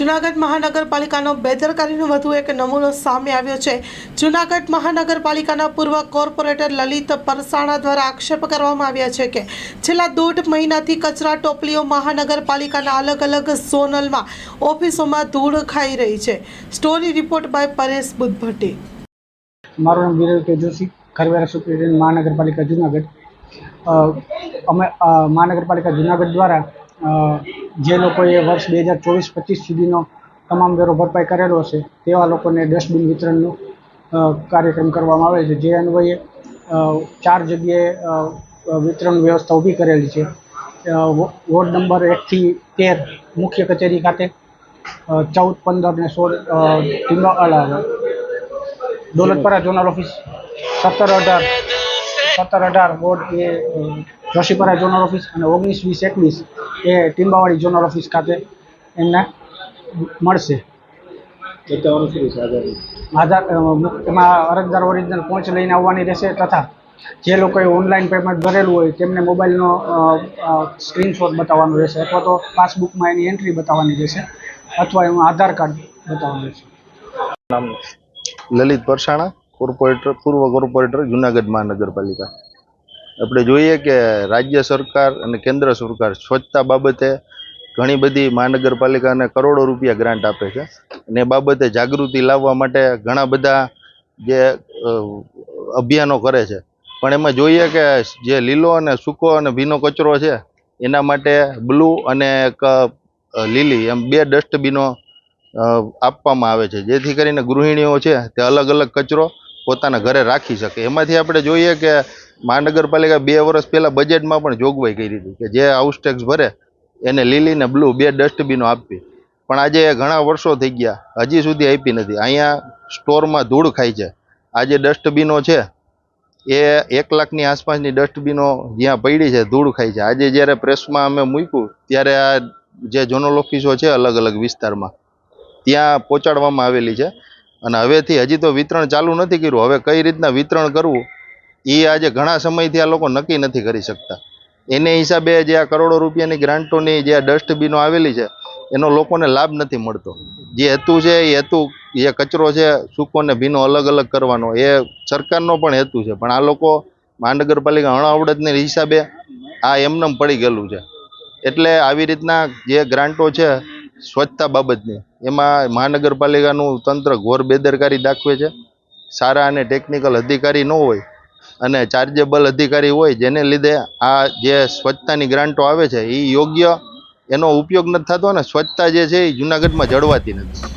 જૂનાગઢ મહાનગરપાલિકાનો બેદરકારીનો વધુ એક નમૂનો સામે આવ્યો છે. જૂનાગઢ મહાનગરપાલિકાના પૂર્વ કોર્પોરેટર લલિત પરસાણા દ્વારા આક્ષેપ કરવામાં આવ્યા છે કે છેલ્લા દોઢ મહિનાથી કચરા ટોપલીઓ મહાનગરપાલિકાના અલગ અલગ ઝોનલમાં, ઓફિસોમાં ધૂળ ખાઈ રહી છે. Story report by Paresh Buddhbhatti. મારું નામ વિરલ કે જોશી, ખરવેરા સુપ્રિન્ટેન્ડન્ટ મહાનગરપાલિકા જુનાગઢ. અમે મહાનગરપાલિકા જુનાગઢ દ્વારા જે લોકોએ વર્ષ બે હજાર ચોવીસ પચીસ સુધીનો તમામ વેરો ભરપાઈ કરેલો હશે, તેવા લોકોને ડસ્ટબિન વિતરણનો કાર્યક્રમ કરવામાં આવે છે. જે અન્વયે ચાર જગ્યાએ વિતરણ વ્યવસ્થા ઊભી કરેલી છે. વોર્ડ નંબર એકથી તેર મુખ્ય કચેરી ખાતે ચૌદ, પંદર ને સોળ દોલતપરા ઝોનલ ઓફિસ, સત્તર અઢાર સત્તર અઢાર વોર્ડ એ જોશીપરા ઝોનલ ઓફિસ અને ઓગણીસ વીસ એકવીસ એ ટીમ્બાવાડી ઝોનલ ઓફિસ ખાતે એમને મળશે. આધાર એમાં અરજદાર ઓરિજિનલ પહોંચ લઈને આવવાની રહેશે તથા જે લોકોએ ઓનલાઈન પેમેન્ટ ભરેલું હોય તેમને મોબાઈલનો સ્ક્રીનશોટ બતાવવાનો રહેશે અથવા તો પાસબુકમાં એની એન્ટ્રી બતાવવાની રહેશે અથવા એનું આધાર કાર્ડ બતાવવાનું રહેશે. લલિત પરસાણા કોર્પોરેટર પૂર્વ કોર્પોરેટર જુનાગઢ મહાનગરપાલિકા. આપણે જોઈએ કે રાજ્ય સરકાર અને કેન્દ્ર સરકાર સ્વચ્છતા બાબતે ઘણી બધી મહાનગરપાલિકાને કરોડો રૂપિયા ગ્રાન્ટ આપે છે. અને બાબતે જાગૃતિ લાવવા માટે ઘણા બધા જે અભિયાનો કરે છે. પણ એમાં જોઈએ કે જે લીલો અને સૂકો અને ભીનો કચરો છે, એના માટે બ્લુ અને એક લીલી એમ બે ડસ્ટબિનો આપવામાં આવે છે. જેથી કરીને ગૃહિણીઓ છે તે અલગ અલગ કચરો પોતાના ઘરે રાખી શકે. એમાંથી આપણે જોઈએ કે મહાનગરપાલિકા બે વર્ષ પહેલાં બજેટમાં પણ જોગવાઈ કરી હતી કે જે હાઉસ ટેક્સ ભરે, એને લીલી ને બ્લુ બે ડસ્ટબિનો આપવી પણ આજે ઘણા વર્ષો થઈ ગયા, હજી સુધી આપી નથી. અહીંયા સ્ટોરમાં ધૂળ ખાય છે. આજે ડસ્ટબિનો છે, એ એક લાખની આસપાસની ડસ્ટબિનો જ્યાં પડી છે, ધૂળ ખાય છે. આજે જ્યારે પ્રેસમાં અમે મૂક્યું, ત્યારે આ જે ઝોનલ ઓફિસો છે અલગ અલગ વિસ્તારમાં, ત્યાં પહોંચાડવામાં આવેલી છે. અને હવેથી હજી તો વિતરણ ચાલુ નથી કર્યું. હવે કઈ રીતના વિતરણ કરવું એ આજે ઘણા સમયથી આ લોકો નક્કી નથી કરી શકતા. એને હિસાબે જે આ કરોડો રૂપિયાની ગ્રાન્ટોની જે આ ડસ્ટબિનો આવેલી છે, એનો લોકોને લાભ નથી મળતો. જે હેતુ છે, એ હેતુ, જે કચરો છે, સૂકો ને ભીનો અલગ અલગ કરવાનો, એ સરકારનો પણ હેતુ છે. પણ આ લોકો મહાનગરપાલિકા અણાવડતને હિસાબે આ એમનેમ પડી ગયેલું છે. એટલે આવી રીતના જે ગ્રાન્ટો છે સ્વચ્છતા બાબતની. એમાં મહાનગરપાલિકાનું તંત્ર ઘોર બેદરકારી દાખવે છે. સારા અને ટેકનિકલ અધિકારી ન હોય અને ચાર્જેબલ અધિકારી હોય જેને લીધે આ જે સ્વચ્છતાની ગ્રાન્ટો આવે છે એ યોગ્ય એનો ઉપયોગ નથી થતો અને સ્વચ્છતા જે છે એ જુનાગઢમાં જળવાતી નથી.